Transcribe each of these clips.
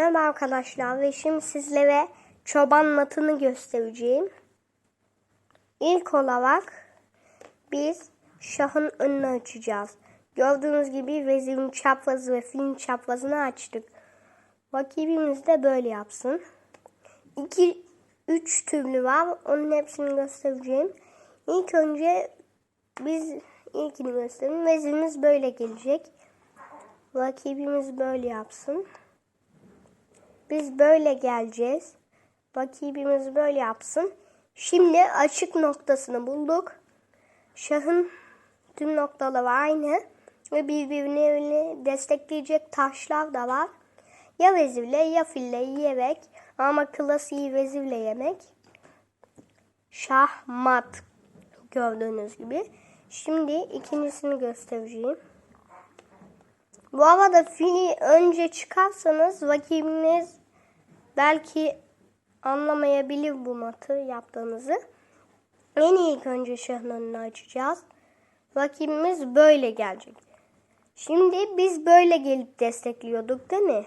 Merhaba arkadaşlar ve şimdi sizlere çoban matını göstereceğim. İlk olarak biz şahın önünü açacağız. Gördüğünüz gibi vezirin çaprazı ve filin çaprazını açtık. Rakibimiz de böyle yapsın. İki, üç türlü var. Onun hepsini göstereceğim. İlk önce biz ilkini göstereyim. Vezirimiz böyle gelecek. Rakibimiz böyle yapsın. Biz böyle geleceğiz. Rakibimiz böyle yapsın. Şimdi açık noktasını bulduk. Şahın tüm noktaları aynı. Ve birbirini destekleyecek taşlar da var. Ya vezirle ya fille yemek. Ama klasiği vezirle yemek. Şahmat gördüğünüz gibi. Şimdi ikincisini göstereceğim. Bu arada fili önce çıkarsanız rakibiniz belki anlamayabilir bu matı yaptığınızı. En ilk önce şahın önünü açacağız. Rakibimiz böyle gelecek. Şimdi biz böyle gelip destekliyorduk değil mi?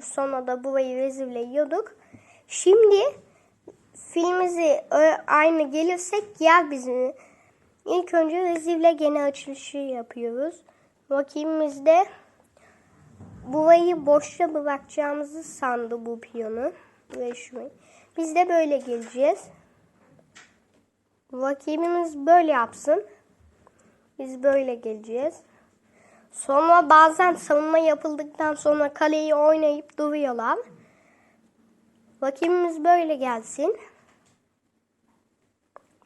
Sonra da burayı vezirle yiyorduk. Şimdi filimizi aynı gelirsek yer bizim. İlk önce vezirle gene açılışı yapıyoruz. Rakibimiz de burayı boşta bırakacağımızı sandı bu piyonu. Ve şurayı. Biz de böyle geleceğiz. Rakibimiz böyle yapsın. Biz böyle geleceğiz. Sonra bazen savunma yapıldıktan sonra kaleyi oynayıp duruyorlar. Rakibimiz böyle gelsin.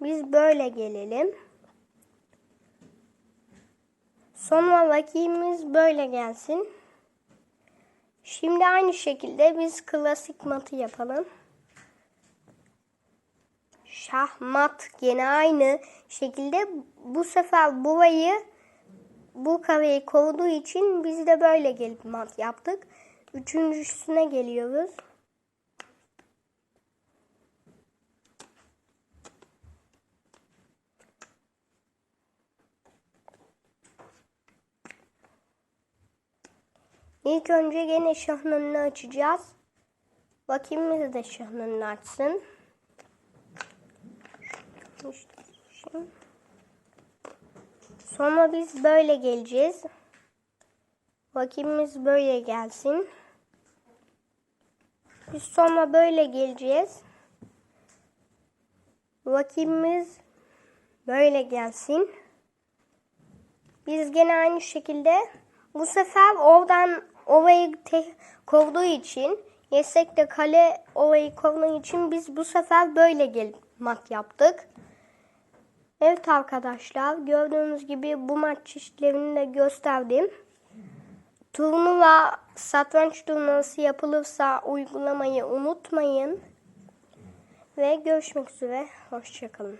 Biz böyle gelelim. Sonra rakibimiz böyle gelsin. Şimdi aynı şekilde biz klasik matı yapalım. Şahmat gene aynı şekilde bu sefer burayı bu kareyi koruduğu için biz de böyle gelip mat yaptık. Üçüncüsüne geliyoruz. İlk önce gene şahın önünü açacağız. Bakayım de şahın önünü açsın. Sonra biz böyle geleceğiz. Vakimimiz böyle gelsin. Biz sonra böyle geleceğiz. Vakimimiz böyle gelsin. Biz gene aynı şekilde bu sefer oradan ovayı kovduğu için yesek de kale ovayı kovduğu için biz bu sefer böyle gelip mat yaptık. Evet arkadaşlar gördüğünüz gibi bu maç çeşitlerini de gösterdim. Turnuva satranç turnuvası yapılırsa uygulamayı unutmayın. Ve görüşmek üzere. Hoşçakalın.